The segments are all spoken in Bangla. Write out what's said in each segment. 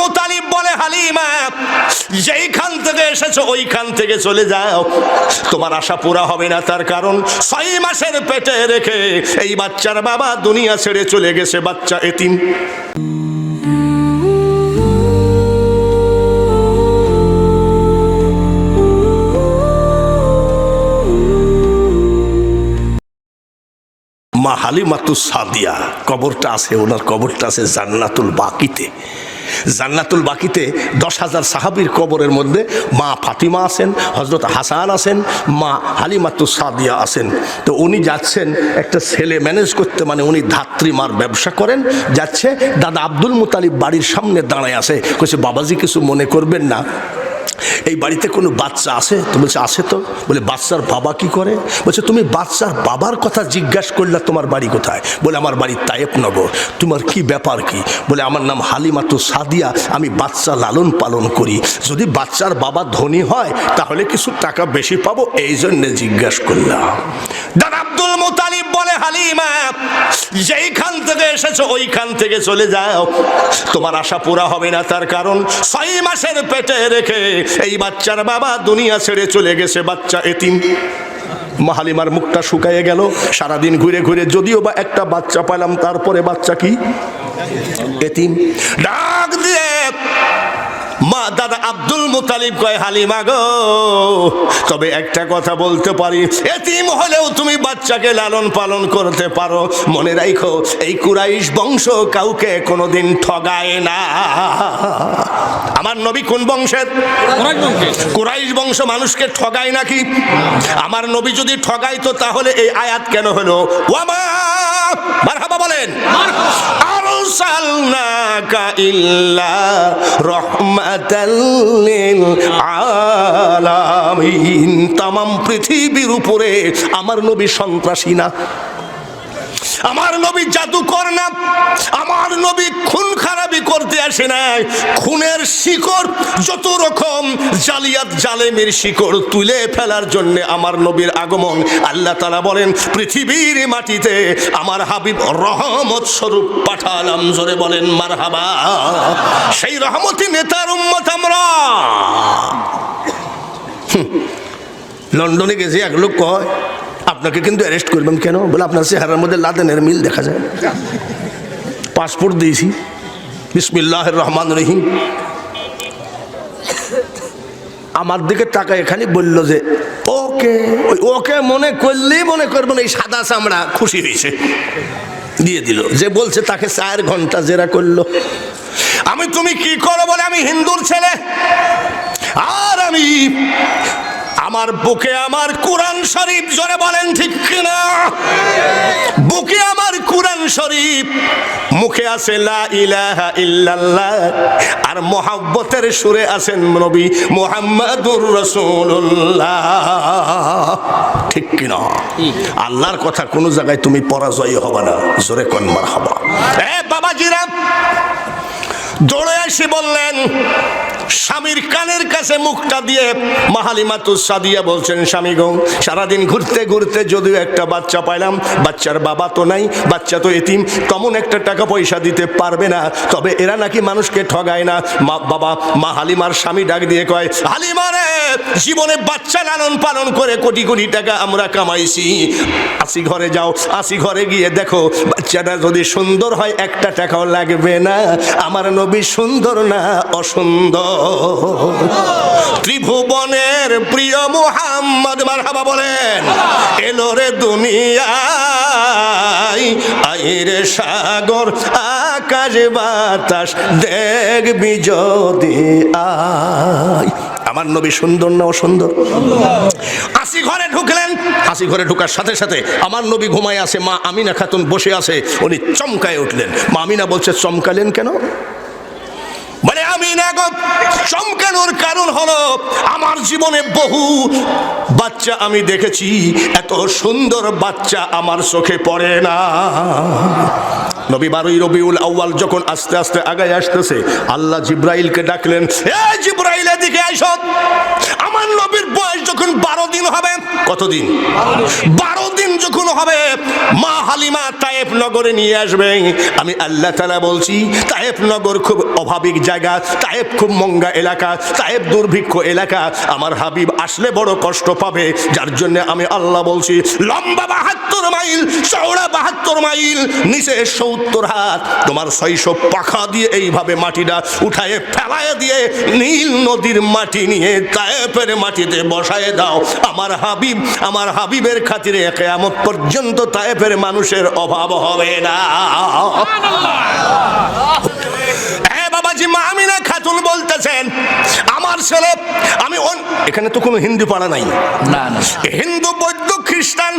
মুতালিব বলে, হালিমা, যেইখান থেকে এসেছ, ওইখান থেকে চলে যাও। তোমার আশা পুরা হবে না, তার কারণ ছয় মাসের পেটে রেখে এই বাচ্চার বাবা দুনিয়া ছেড়ে চলে গেছে, বাচ্চা এতিম। মা হালিমাতু সাদিয়া, কবরটা আছে, ওনার কবরটা আছে জান্নাতুল বাকিতে। জান্নাতুল বাকিতে দশ হাজার সাহাবির কবরের মধ্যে মা ফাতিমা আছেন হজরত হাসান আছেন, মা হালিমাতু সাদিয়া আছেন। তো উনি যাচ্ছেন একটা ছেলে ম্যানেজ করতে মানে উনি ধাত্রী মার ব্যবসা করেন, যাচ্ছে দাদা আব্দুল মুতালিব বাড়ির সামনে দাঁড়ায় আছে। কইছে, বাবাজি, কিছু মনে করবেন না। এই বাড়িতে কোনো বাচ্চা আছে? তো বলছে, আছে তো। বলে, বাচ্চার বাবা কি করে? বলছে, তুমি বাচ্চার বাবার কথা জিজ্ঞাসা করলে তোমার বাড়ি কোথায়? বলে, আমার বাড়ি তায়েব নগর তোমার কি ব্যাপার কি? বলে, আমার নাম হালিমাতু সাদিয়া। আমি বাচ্চা লালন পালন করি। যদি বাচ্চার বাবা ধনী হয়, তাহলে কিছু টাকা বেশি পাবো। এই জন্যে জিজ্ঞাসা করলাম। দাদা আব্দুল মুতালিব বলে, হালিমা, যেইখান থেকে এসেছ, ওইখান থেকে চলে যাও। তোমার আশা পুরা হবে না, তার কারণ ছয় মাসের পেটে রেখে এই বাচ্চার বাবা দুনিয়া ছেড়ে চলে গেছে, বাচ্চা এতিম। মাহালিমার মুখটা শুকায়ে গেল, সারাদিন ঘুরে ঘুরে যদিও বা একটা বাচ্চা পেলাম তারপরে বাচ্চা কি? এতিম। ডাক দিয়ে মা দাদা আব্দুল মুতালিব কয় হালিমা গো তবে একটা কথা বলতে পারি। এতিম হলেও তুমি বাচ্চাকে লালন পালন করতে পারো। মনে রাখো এই কুরাইশ বংশ কাউকে কোনোদিন ঠগায় না। আমার নবী কোন বংশের? কুরাইশ বংশ। মানুষকে ঠগায় নাকি? আমার নবী যদি ঠগাইতো তাহলে এই আয়াত কেন হলো? ওয়ামা মারহাবা বলেন। আরসালনাকা ইল্লা রহমাতাল লিল আলামিন তামাম পৃথিবীর উপরে আমার নবী সন্ত্রাসী না। আমার নবী জাদুকর না। আমার নবী খুন খারাপি করতে আসে নাই। খুনের শিকড় যত রকম জালিয়াত জালেমের শিকড় তুলে ফেলার জন্য আমার নবীর আগমন আল্লাহ তালা বলেন, পৃথিবীর মাটিতে আমার হাবিব রহমত স্বরূপ পাঠালাম। জোরে বলেন, মারহাবা। সেই রহমতি নেতার উম্মত আমরা। লন্ডনে গেছে, এক লোক কয় আপনাকে কিন্তু অ্যারেস্ট করবেন কেন? বলে আপনার চেহারার মধ্যে লাদেনের মিল দেখা যায়। পাসপোর্ট দিয়েছি। বিসমিল্লাহ রহমান রহিম। আমার দিকে টাকা এখানে বলল যে, ওকে, ওই ওকে মনে করলেই মনে করবেন এই সাদা চামড়া খুশি হয়েছে। দিয়ে দিল। যে বলছে তাকে চার ঘণ্টা জেরা করল। আমি তুমি কি করো বলে আমি হিন্দুর ছেলে? আর আমি আমার বুকে আমার কোরআন শরীফ, জোরে বলেন ঠিক কিনা? বুকে আমার কোরআন শরীফ, মুখে আছে লা ইলাহা ইল্লাল্লাহ, আর মোহাব্বতের সুরে আছেন নবী মুহাম্মাদুর রাসূলুল্লাহ। ঠিক কিনা? আল্লাহর কথা কোনো জায়গায় তুমি পরাজয় হবে না, জোরে কোন মারহাবা। এ বাবাজিরা, দৌড়ে এসে বললেন স্বামীর কানের কাছে মুখটা দিয়ে মাহালিমাতু সাদিয়া বলছেন, স্বামী গো, সারাদিন ঘুরতে ঘুরতে যদিও একটা বাচ্চা পাইলাম, বাচ্চার বাবা তো নাই, বাচ্চা তো এতিম, তেমন একটা টাকা পয়সা দিতে পারবে না, তবে এরা নাকি মানুষকে ঠগায় না। মা, বাবা মা হালিমার স্বামী ডাক দিয়ে কয়, হালিমা রে, জীবনে বাচ্চা লালন পালন করে কোটি কোটি টাকা আমরা কামাইছি। আসি ঘরে যাও, আসি ঘরে গিয়ে দেখো, বাচ্চাটা যদি সুন্দর হয়, একটা টাকাও লাগবে না। আমার নবী সুন্দর না অসুন্দর? ত্রিভুবনের প্রিয় মুহাম্মদ, মারহাবা বলেন, এলো রে দুনিয়ায় আইরে সাগর, আকাশ, বাতাস, দেখবি যদি আয়। আমার নবী সুন্দর না অসুন্দর? আসি ঘরে ঢুকলেন। আসি ঘরে ঢুকার সাথে সাথে আমার নবী ঘুমায় আছে মা আমিনা খাতুন বসে আছে, উনি চমকায় উঠলেন। মা আমিনা বলছে, চমকালেন কেন? বলে আমি না গো চমকানোর কারণ হলো আমার জীবনে বহু বাচ্চা আমি দেখেছি। এত সুন্দর বাচ্চা আমার চোখে পড়ে না। নবী বারোই রবিউল আউ্য়াল যখন আস্তে আস্তে আগায় আসতেছে, আল্লাহ জিব্রাইলকে ডাকলেন, এ জিব্রাইল, এদিকে আইসো আমার নবীর বয়স যখন বারো দিন হবে, কতদিন? বারো দিন যখন হবে, মা হালিমা তায়েফ নগরে নিয়ে আসবে। আমি আল্লাহ তালা বলছি তায়েফ নগর খুব অভাবিক জায়গা, তায়েফ খুব মঙ্গা এলাকা, তায়েফ দুর্ভিক্ষ এলাকা। আমার হাবিব আসলে বড় কষ্ট পাবে, যার জন্য আমি আল্লাহ বলছি, লম্বা বাহাত্তর মাইল, চওড়া বাহাত্তর মাইল, নিচে সত্তর হাত। তোমার ছয়শো পাখা দিয়ে এইভাবে মাটিটা উঠায়, ফেলায় দিয়ে নীল নদীর মাটি নিয়ে তায়েফের মাটিতে বসায় দাও। আমার হাবিব, আমার হাবিবের খাতিরে কেয়ামত পর্যন্ত তায়েফের মানুষের অভাব হবে না। বাবাজি মা খাতুন বলতেছেন আমার ছেলে আমি এখানে তো কোনো হিন্দু পাড়া নাই। না হিন্দু বৌদ্ধ খ্রিস্টান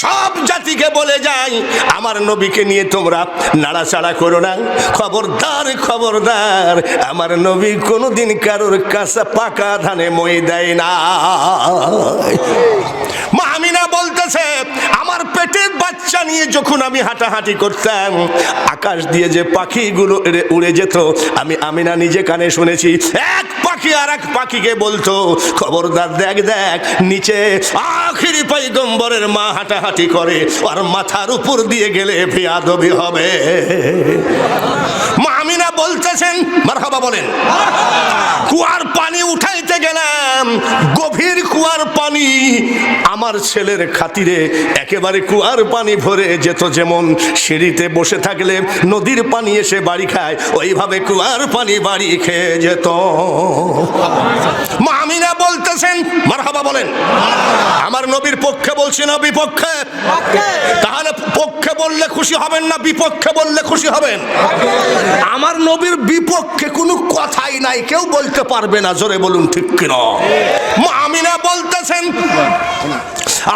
সব জাতিকে বলে যাই আমার নবীকে নিয়ে তোমরা নাড়াচাড়া করো না। খবরদার খবরদার আমার নবী কোনোদিন কারোর কাছে পাকা ধানে মই দেয় না মা বলতেছে আমার পেটের বাচ্চা নিয়ে যখন আমি হাঁটাহাঁটি করতাম, আকাশ দিয়ে যে পাখিগুলো উড়ে যেত, আমি আমিনা নিজে কানে শুনেছি, এক পাখি আর এক পাখিকে বলতো, খবরদার দেখ দেখ, নিচে আখিরি পৈগম্বরের মা হাঁটাহাঁটি করে, আর মাথার উপর দিয়ে গেলে বেয়াদবি হবে। বলতেছেন, মারহাবা বলেন। কুয়ার পানি উঠাইতে গেলাম, গভীর কুয়ার পানি। আমার ছেলের খাতিরে একেবারে কুয়ার পানি ভরে যেত যেমন সিঁড়িতে বসে থাকলে নদীর পানি এসে বাড়ি খায়, ওইভাবে কুয়ার পানি বাড়ি খেয়ে যেত। মা আমিনা বলতেছেন, মারহাবা বলেন। আমার নবীর পক্ষে বলছি না, বিপক্ষে। তাহলে পক্ষে বললে খুশি হবেন না, বিপক্ষে বললে খুশি হবেন? আমার নবীর বিপক্ষে কোনো কথাই নাই। কেউ বলতে পারবে না, জোরে বলুন ঠিক কিনা? আমিনা বলতেছেন,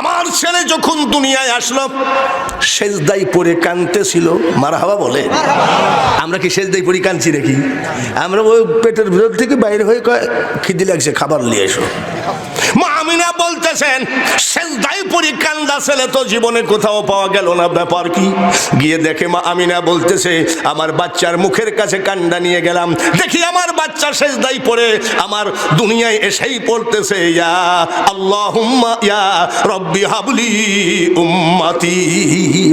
আমার ছেলে যখন দুনিয়ায় আসলো, সেজদাই পরে কানতেছিল। মারা হাওয়া বলে, আমরা কি সেজদাই পরে কানছি নাকি? আমরা ওই পেটের ভিতর থেকে বাইরে হয়ে খিদি লাগছে, খাবার নিয়ে এসো। মা আমিনা বলতেছেন সেজদাই পরি কান্দা ছেলে তো জীবনে কোথাও পাওয়া গেল না, ব্যাপার কি? গিয়ে দেখে মা আমিনা বলতেছে, আমার বাচ্চার মুখের কাছে কান্ডা নিয়ে গেলাম। দেখি আমার বাচ্চা সেজদাই পড়ে আমার দুনিয়ায় এসেই পড়তেছে। ইয়া আল্লাহুম্মা, ইয়া রব্বি হাবলি উম্মতি।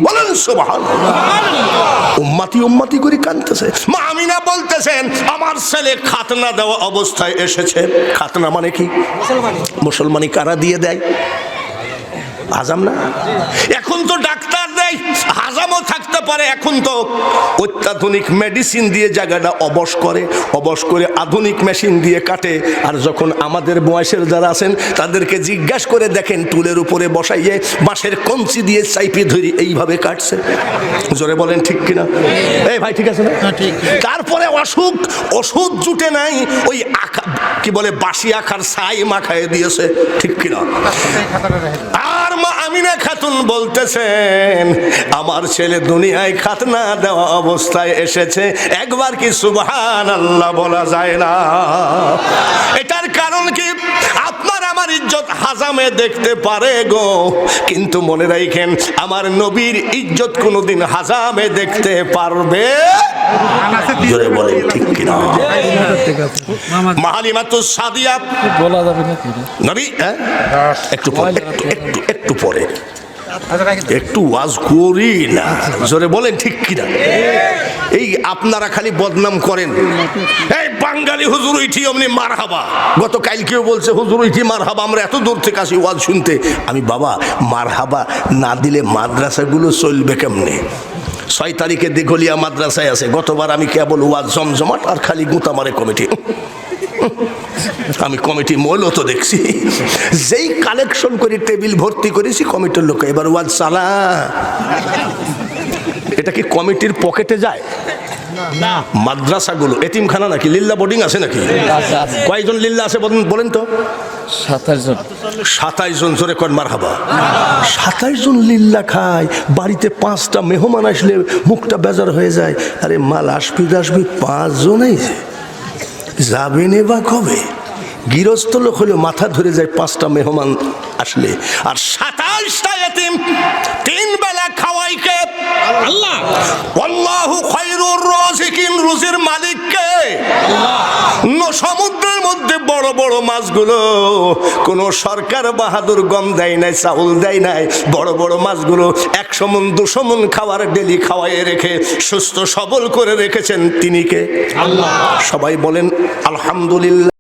বলেন সুবহানাল্লাহ। উম্মতি উম্মাতি করে কানতেছে মা আমিনা বলতেছেন, আমার ছেলে খাতনা দেওয়া অবস্থায় এসেছে। খাতনা মানে কি? মুসলমানি কারা দিয়ে দেয়? আজাম না? এখন তো ডাক্তার দেয়। হাজামও থাকতে পারে এখন তো। অত্যাধুনিক মেডিসিন দিয়ে জায়গাটা অবশ করে অবশ করে আধুনিক মেশিন দিয়ে কাটে। আর যখন আমাদের বয়সের যারা আছেন তাদেরকে জিজ্ঞাসা করে দেখেন টুলের উপরে বসাইয়ে বাঁশের কঞ্চি দিয়ে চাইপে ধরি এইভাবে কাটছে। জোরে বলেন ঠিক কিনা? এই ভাই ঠিক আছে না? তারপরে অসুখ ওষুধ জুটে নাই ওই আখা কি বলে বাসি আখার ছাই মাখায় দিয়েছে। ঠিক কিনা? আর মা আমিনা খাতুন বলতেছেন আমার ছেলে দুনিয়ায় খাতনা দেওয়া অবস্থায় এসেছে। একবার কি সুবহান আল্লাহ বলা যায় না? এটার কারণ কি? আপনার আমার ইজ্জত হাজামে দেখতে পারে গো। কিন্তু মনে রাখেন আমার নবীর ইজ্জত কোনোদিন হাজামে দেখতে পারবে। জোরে বলেন ঠিক কিনা? মাহালিমাতু সাদিয়া। বলা যাবে না নবী হ্যাঁ? একটু পরে একটু একটু পরে। একটু ওয়াজ করি না। জোরে বলেন, ঠিক কিনা? এই আপনারা খালি বদনাম করেন। এই বাঙালি হুজুর ইঠি অমনি মার হাবা গত কালকেও বলছে, হুজুর ইঠি মার হাবা আমরা এত দূর থেকে আসি ওয়াজ শুনতে। আমি, বাবা মার হাবা না দিলে মাদ্রাসাগুলো চলবে কেমনে? ছয় তারিখে দিঘলিয়া মাদ্রাসায় আছে। গতবার আমি কেবল ওয়াজ জমজমাট আর খালি গুতামারে কমিটি। আমি কমিটি মূল্য তো দেখছি। যেই কালেকশন করে টেবিল ভর্তি করেছি কমিটির লোক এবার ওয়াজ চালা এটা কি কমিটির পকেটে যায়? মাদ্রাসাগুলো এতিমখানা নাকি? লিল্লা বোর্ডিং আছে নাকি। কয়জন লিল্লা আছে বলেন বলেন তো। সাতাশ জন। সাতাইশ জন জোরে মার হাবা সাতাইশ জন লিল্লা খায়। বাড়িতে পাঁচটা মেহমান আসলে মুখটা বেজার হয়ে যায়। আরে মাল আসবি আসবি পাঁচজনেই। যাবে নে বা কবে? গৃহস্থ লোক হলে মাথা ধরে যায় পাঁচটা মেহমান আসলে। আর সাতাশটা এতিম তিন বেলা খাওয়াই খাওয়াইকে আল্লাহ। খায়রুর রাজিকিন রুজির মালিক কে সমুদ্র বড় বড় মাছগুলো কোন সরকার বাহাদুর গম দেয় নাই চাউল দেয় নাই। বড় বড় মাছগুলো একশো মন দুশো মন খাওয়ার ডেলি খাওয়াইয়ে রেখে সুস্থ সবল করে রেখেছেন। তিনিকে আল্লাহ। সবাই বলেন আলহামদুলিল্লাহ।